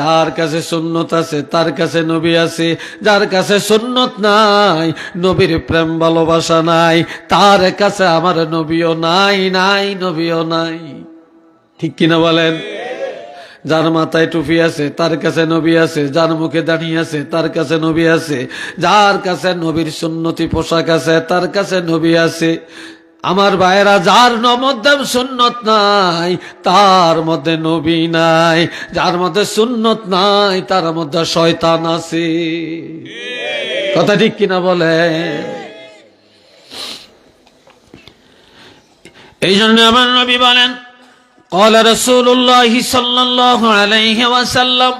যার কাছে সুন্নত আছে, তার কাছে নবী আছে, যার কাছে সুন্নত নাই, নবীর প্রেম ভালোবাসা নাই, তার কাছে আমার নবীও নাই নাই, নবীও নাই। ঠিক কিনা বলেন? যার মাথায় টুপি আছে, তার কাছে নবী আছে, যার মুখে দাঁড়িয়ে আছে, তার কাছে নবী আছে, যার কাছে নবীর সুন্নতি পোশাক আছে, তার কাছে নবী আছে আমার ভাইয়েরা যার মধ্যে সুন্নত নাই তার মধ্যে নবী নাই যার মধ্যে সুন্নত নাই তার মধ্যে শয়তান আছে কথা ঠিক কিনা বলে এই জন্য আমার নবী বলেন قال رسول الله صلى الله عليه وسلم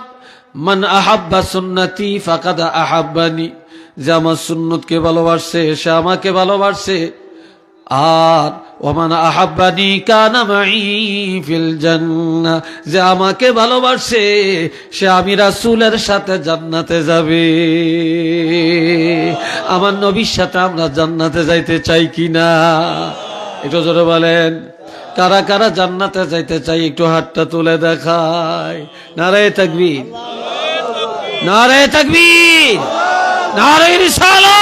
من أحب سنتي فقد أحبني যে আমার সুন্নতকে ভালোবাসছে সে আমাকে ভালোবাসছে আর ওমান আহাব্বানি কানা মাই ফিল জান্নাহ যে আমাকে ভালোবাসে, সে আমি রাসূলের সাথে জান্নাতে যাবে। আমার নবীর সাথে আমরা জান্নাতে যাইতে চাই কি না? একটু জোরে বলেন। কারা কারা জান্নাতে যাইতে চাই, একটু হাতটা তুলে দেখায় নারে তাকবীর। নারে তাকবীর। নারে রিসালাত।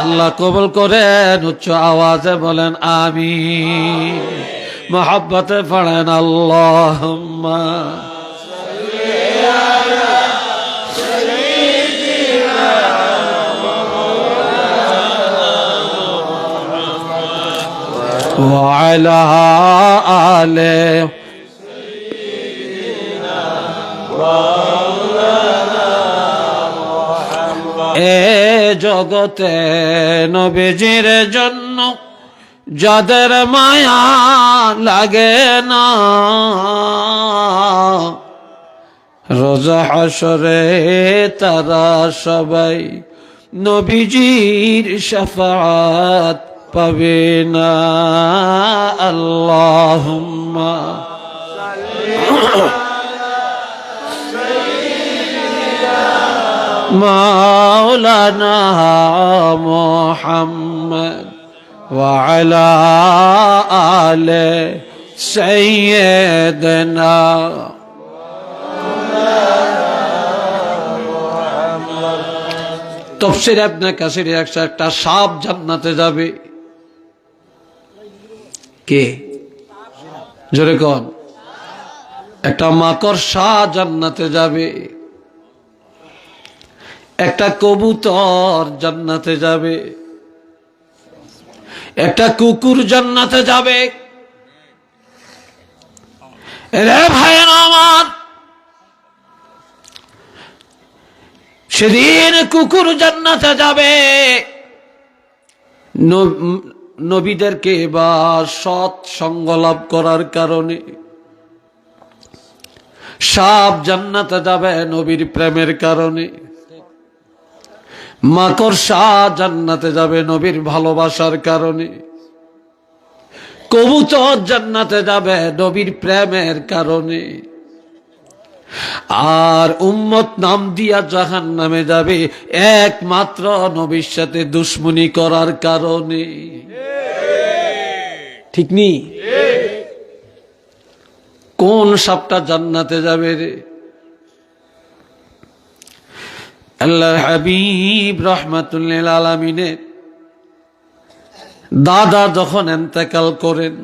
আল্লাহ কবুল করেন উচ্চ আওয়াজে বলেন আমি মহাব্বতে পড়েন আল্লাহ وعلى آله এ জগতে নবীজির জন্য যাদের মায়া লাগে না। রোজা হাসরে তারা সবাই নবীজির শফাত পাবে না। আল্লাহ مولانا محمد وعلى آل سيدنا তফসির আপনার কাছে একশো একটা সাপ জান্নাতে যাবে কে জোরে কন একটা মাকড় শাহ জান্নাতে যাবে একটা কবুতর জান্নাতে যাবে। একটা কুকুর জান্নাতে যাবে। রে ভাই আমার, সেদিন কুকুর জান্নাতে যাবে। নবীদেরকে বা সৎ সঙ্গ লাভ করার কারণে সাপ জান্নাতে যাবে নবীর প্রেমের কারণে। মাকড়সা জান্নাতে যাবে নবীর ভালোবাসার কারণে। কবুতর জান্নাতে যাবে নবীর প্রেমের কারণে। আর উম্মত নাম দিয়া জাহান নামে যাবে একমাত্র নবীর সাথে দুশ্মনী করার কারণে। ঠিক নি? কোন সাপটা জান্নাতে যাবে রে? আল্লাহ হাবিব রহমাতুল্লিল আলমিনের দাদা যখন এন্তেকাল করেন,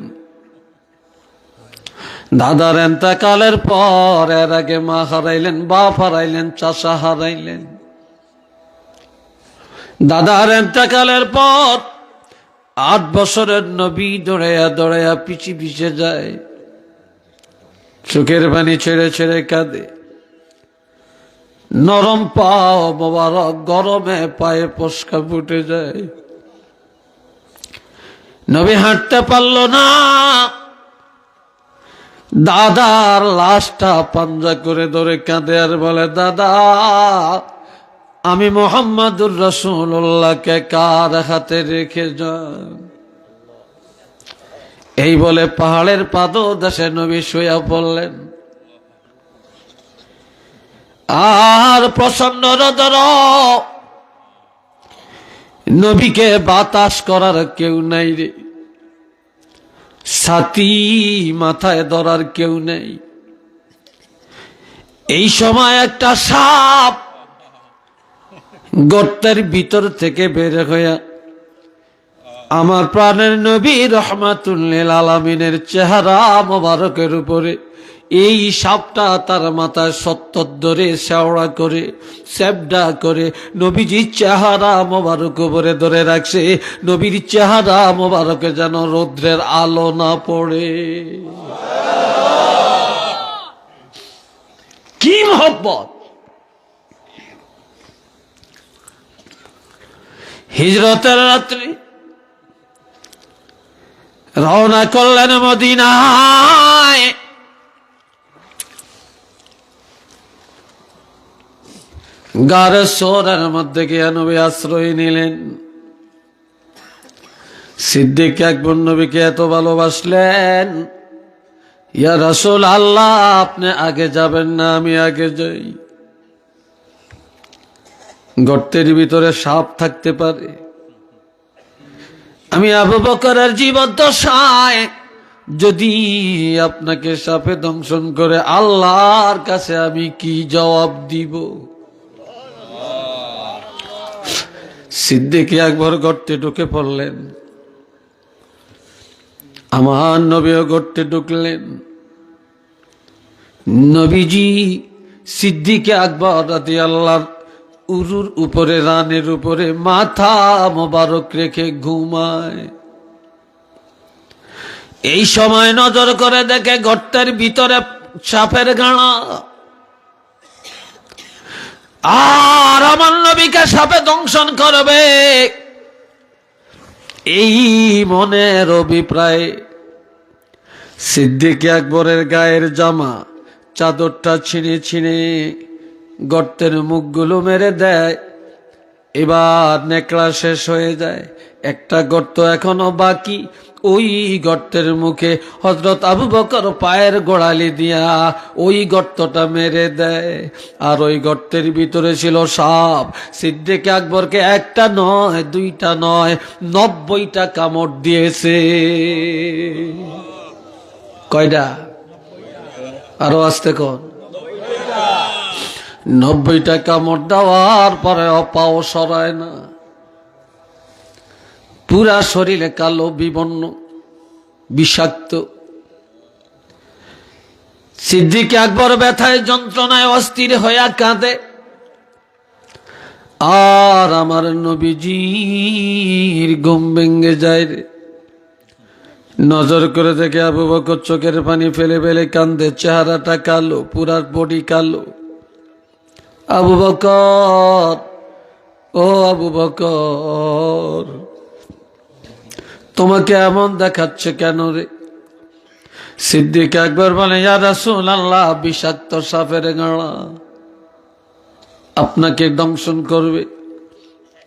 দাদার এন্তেকালের পর এর আগে মা হারাইলেন, বাপ হারাইলেন চাষা হারাইলেন। দাদার এন্তেকালের পর আট বছরের নবী দৌড়াইয়া দৌড়াইয়া পিছি পিছে যায়, চোখের পানি ছেড়ে ছেড়ে কাঁদে। নরম পাও মোবারক, গরমে পায়ে পস্কা ফুটে যায়। নবী হাঁটতে পারল না। দাদার লাশটা পাঞ্জা করে ধরে কাঁদে আর বলে, দাদা, আমি মোহাম্মদুর রসুল্লাহকে কার হাতে রেখে যান? এই বলে পাহাড়ের পাদ দেশে নবী শুয়া পড়লেন। আর প্রচণ্ড রদর নবীকে বাতাস করার কেউ নাই রে। ছাতি মাথায় ধরার কেউ নেই। এই সময় একটা সাপ গর্তের ভিতর থেকে বের হইয়া আমার প্রাণের নবী রহমাতুল্লিল আলমিনের চেহারা মোবারকের উপরে এই সাপটা তার মাথায় সত্তর ধরে শেওড়া করে স্যাবডা করে, নবীজির চেহারা মোবারক উপরে ধরে রাখছে। নবীর চেহারা মোবারকে যেন রৌদ্রের আলো না পড়ে। কি মহব্বত? হিজরতের রাত্রি রওনা করলেন মদিনায়। গারে সোরের মধ্যে গিয়ে নবী আশ্রয় নিলেন। সিদ্দিক একবার নবীকে এত ভালোবাসলেন, ইয়া রসুল আল্লাহ আপনি আগে যাবেন না, আমি আগে যাই। গর্তের ভিতরে সাপ থাকতে পারে। আমি আবু বকরের জীবদ্দশায় যদি আপনাকে সাপে দংশন করে আল্লাহর কাছে আমি কি জবাব দিব? সিদ্দিকি একবার গর্তে ঢুকে পড়লেন। আমার নবীও গর্তে ঢুকলেন। নবীজি সিদ্দিকে আকবর রাতি আল্লাহর উরুর উপরে, রানের উপরে মাথা মোবারক রেখে ঘুমায়। এই সময় নজর করে দেখে গর্তের ভিতরে সাপের গাড়া। আর আমার নবীকে সাপে দংশন করবে। এই মনের অভিপ্রায়। সিদ্দিক আকবরের গায়ের জামা চাদরটা ছিঁড়ে ছিঁড়ে গর্তের মুখগুলো মেরে দেয়। এবার নেকড়া শেষ হয়ে যায়। একটা গর্ত এখনও বাকি। ওই গর্তের মুখে হজরত আবু বকর পায়ের গোড়ালি দিয়া ওই গর্তটা মেরে দেয়। আর ওই গর্তের ভিতরে ছিল সাপ। সিদ্দিক আকবরকে একটা নয়, দুইটা নয়, নব্বইটা কামড় দিয়েছে। কয়টা? আরও আসতে কন? নব্বইটা কামড় দেওয়ার পরে অপাও সরায় না। পুরা শরীরে কালো বিবন্ন বিষাক্ত। সিদ্দিক আকবর ব্যথায়, যন্ত্রণায় অস্থির হইয়া কাঁদে। আর আমার নবীজির গম ভেঙ্গে যায় রে। নজর করে দেখে আবু বকর চোখের পানি ফেলে ফেলে কান্দে চেহারাটা কালো, পুরার বডি কালো। আবু বকর, ও আবু বকর তোমাকে এমন দেখাচ্ছে কেন রে? সিদ্দিক একবার বলে আল্লাহ বিষাক্ত সাপের গাড়া। আপনাকে দংশন করবে।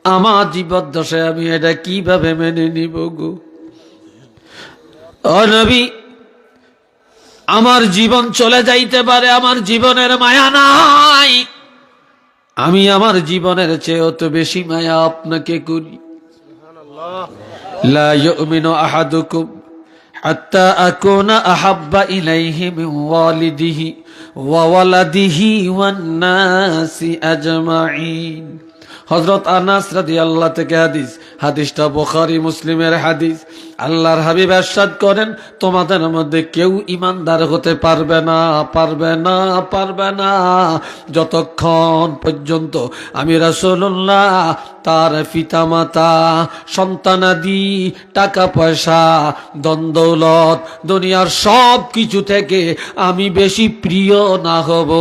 আমার জীবদ্দশায় আমি এটা কীভাবে মেনে নিব গো? ও নবী, আমার জীবন চলে যাইতে পারে, আমার জীবনের মায়া নাই। আমি আমার জীবনের চেয়ে অত বেশি মায়া আপনাকে করি। لا يؤمن أحدكم حتى أكون أحب إليه من والده وولده والناس أجمعين হজরত আনাস রাদি আল্লাহ থেকে হাদিস হাদিসটা বোখারি মুসলিমের হাদিস আল্লাহর হাবিব এরশাদ করেন, তোমাদের মধ্যে কেউ ইমানদার হতে পারবে না পারবে না পারবে না। যতক্ষণ পর্যন্ত আমি রাসূলুল্লাহ, তার পিতামাতা, সন্তানাদি টাকা পয়সা দ্বন্দ্বলত দুনিয়ার সব কিছু থেকে আমি বেশি প্রিয় না হব,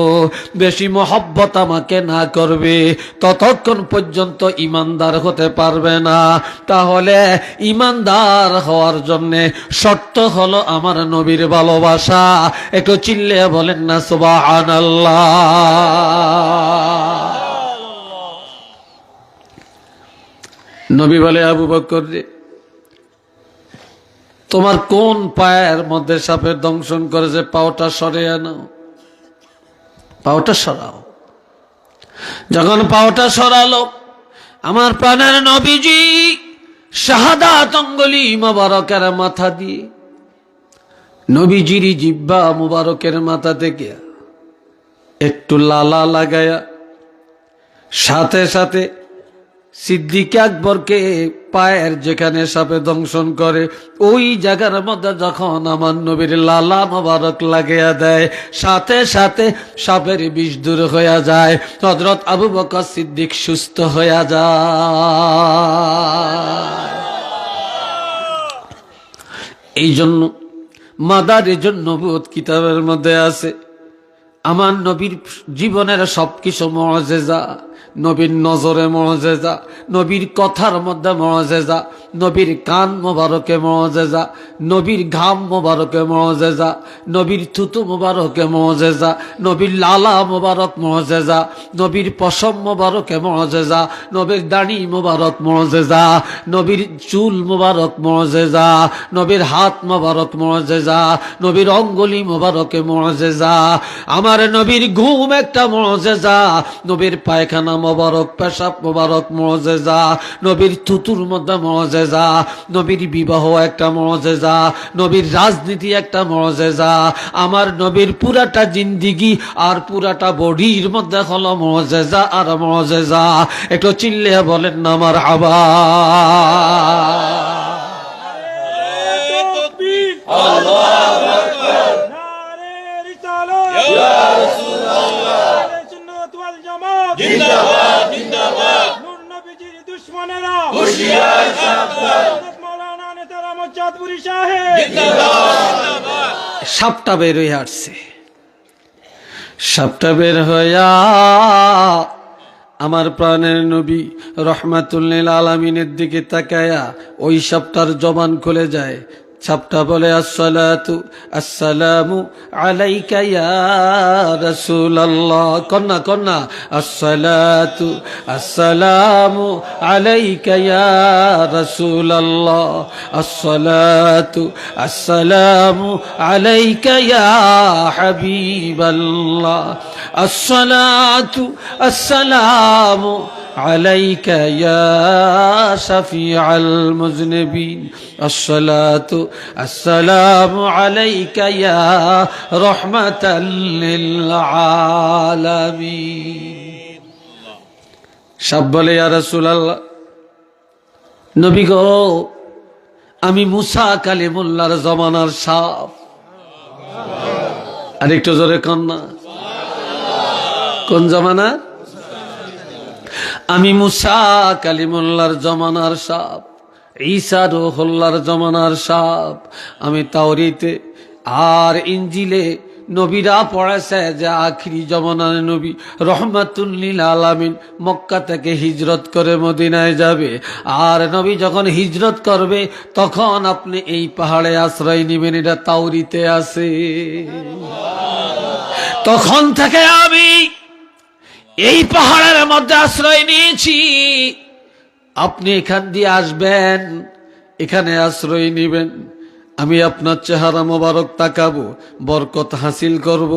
বেশি মহব্বত আমাকে না করবে, ততক্ষণ পর্যন্ত ইমানদার হতে পারবে না। তাহলে ইমানদার হওয়ার জন্য শর্ত হলো আমার নবীর ভালোবাসা। একটু চিল্লে বলেন না সুবাহ নবী বলে, আবু বকর তোমার কোন পায়ের মধ্যে সাপের দংশন করে যে পাওটা সরে আনো? পাওটা সরাও। যখন পাওটা সরালো, আমার প্রাণের নবীজি শাহাদাত অঙ্গলি মোবারকের মাথা দিয়ে। নবীজিরি জিব্বা মুবারকের মাথা থেকে একটু লালা লাগায়া, সাথে সাথে সিদ্দিক আকবরকে পায়ের যেখানে সাপে দংশন করে, ওই জায়গার মধ্যে যখন আমার নবীর লালা মোবারক লাগিয়া দেয়, সাথে সাথে সাপের বিষ দূর হইয়া যায় হজরত আবু বকর সিদ্দিক সুস্থ হইয়া যায়। এই জন্য মাদারের জন্য বোধ কিতাবের মধ্যে আছে, আমার নবীর জীবনের সবকিছু মজেজা। নবীর নজরে মজেজা নবীর কথার মধ্যে মজেজা নবীর কান মোবারকে মজেজা নবীর ঘাম মোবারকে মজেজা নবীর থুতু মোবারকে মজেজা নবীর লালা মোবারক মজেজা নবীর পশম মোবারকে মজেজা নবীর দাড়ি মোবারক মজেজা নবীর চুল মোবারক মজেজা নবীর হাত মোবারক মজেজা নবীর অঙ্গুলি মোবারকে মজেজা আমার নবীর ঘুম একটা মজেজা নবীর পায়খানা পায়খানা মোবারক, পেশাব মোবারক, মজেজা। নবীর থুতুর মধ্যে মজেজা। নবীর বিবাহ একটা মজেজা। নবীর রাজনীতি একটা মজেজা। আমার নবীর পুরাটা জিন্দিগি আর পুরাটা বডির মধ্যে হলো মজেজা আর মজেজা। একটু চিল্লে বলেন না আমার আবা Allah জিন্দাবাদ জিন্দাবাদ। নূর নবীজির দুশমনেরা। হুশিয়ার সাবধান। মাওলানা নেতারা মজ্জাদপুরি সাহেব। সাপটা বের হয়ে আসছে। সাপটা বের হইয়া আমার প্রাণের নবী রহমাতুল্লিল আলমিনের দিকে তাকায়া ওই সাপটার জবান খুলে যায়। সাপটা বলে, আসসালাতু, আসসালামু আলাইকা ইয়া রাসূলুল্লাহ। কন্যা কন্যা, আসসালাতু, আসসালামু আলাইকা ইয়া রাসূলুল্লাহ। আসসালাতু, আসসালামু আলাইকা ইয়া হাবিবাল্লাহ। আসসালাতু, আসসালামু عليك يا شفيع المذنبين الصلاة السلام عليك يا رحمة للعالمين সব বলে ইয়া রাসূলুল্লাহ নবী গো আমি মুসা কালিমুল্লাহর জমানার সাপ আর একটু জোরে কন্যা কোন জমানা আমি মুসা কালিমুল্লার জমানার সাপ, ঈসা রোহল্লার জমানার সাপ। আমি তাওরিতে আর ইঞ্জিলে নবীরা পড়েছে যে আখিরি জমানার নবী রহমাতুল্লিল আলামিন মক্কা থেকে হিজরত করে মদিনায় যাবে। আর নবী যখন হিজরত করবে, তখন আপনি এই পাহাড়ে আশ্রয় নিবেন, এটা তাওরিতে আছে। তখন থেকে আমি এই পাহাড়ের মধ্যে আশ্রয় নিয়েছি। আপনি এখান দিয়ে আসবেন, এখানে আশ্রয় নেবেন। আমি আপনার চেহারা মোবারক তাকাবো, বরকত হাসিল করব।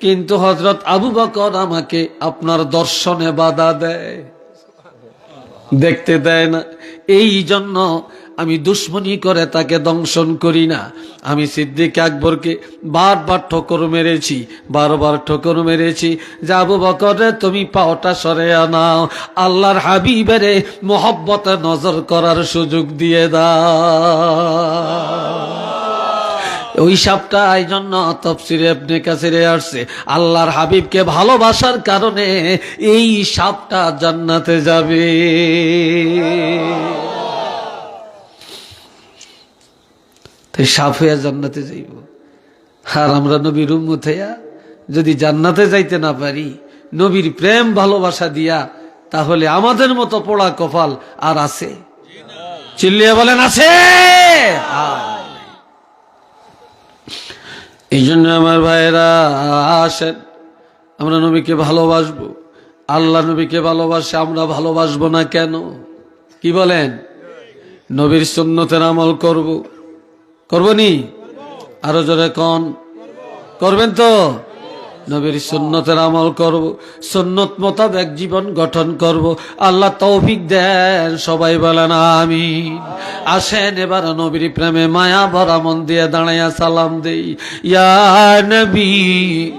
কিন্তু হজরত আবু বকর আমাকে আপনার দর্শনে বাধা দেয়। দেখতে দেয় না। এই জন্য আমি দুশ্মনী করে তাকে দংশন করি না। আমি সিদ্দিক আকবরকে বারবার ঠোকর মেরেছি, বারবার ঠোকর মেরেছি। যাব বকরে, তুমি পাওটা সরে আনাও আল্লাহর হাবিবেরে মোহব্বতে নজর করার সুযোগ দিয়ে দাও। ওই সাপটা এই জন্য তফসিরে আপনি কাছে আসছে। আল্লাহর হাবিবকে ভালোবাসার কারণে এই সাপটা জান্নাতে যাবে। তাই সাফ হইয়া জান্নাতে যাইব। আর আমরা নবীর উম্মত হইয়া যদি জান্নাতে যাইতে না পারি, নবীর প্রেম ভালোবাসা দিয়া, তাহলে আমাদের মতো পোড়া কপাল আর আছে। চিল্লিয়ে বলেন, আছে! এই জন্য আমার ভাইয়েরা আসেন। আমরা নবীকে ভালোবাসবো। আল্লাহ নবীকে ভালোবাসে, আমরা ভালোবাসবো না কেন? কি বলেন? নবীর সুন্নতের আমল করব। করব নি আরও জোরে কন। করবেন তো? নবীর সুন্নতের আমল করব, সুন্নত মোতাবেক জীবন গঠন করব। আল্লাহ তৌফিক দেন, সবাই বলেন আমি আসেন এবার নবীর প্রেমে মায়া ভরা মন দিয়ে দাঁড়াইয়া সালাম দেই। ইয়া নবী।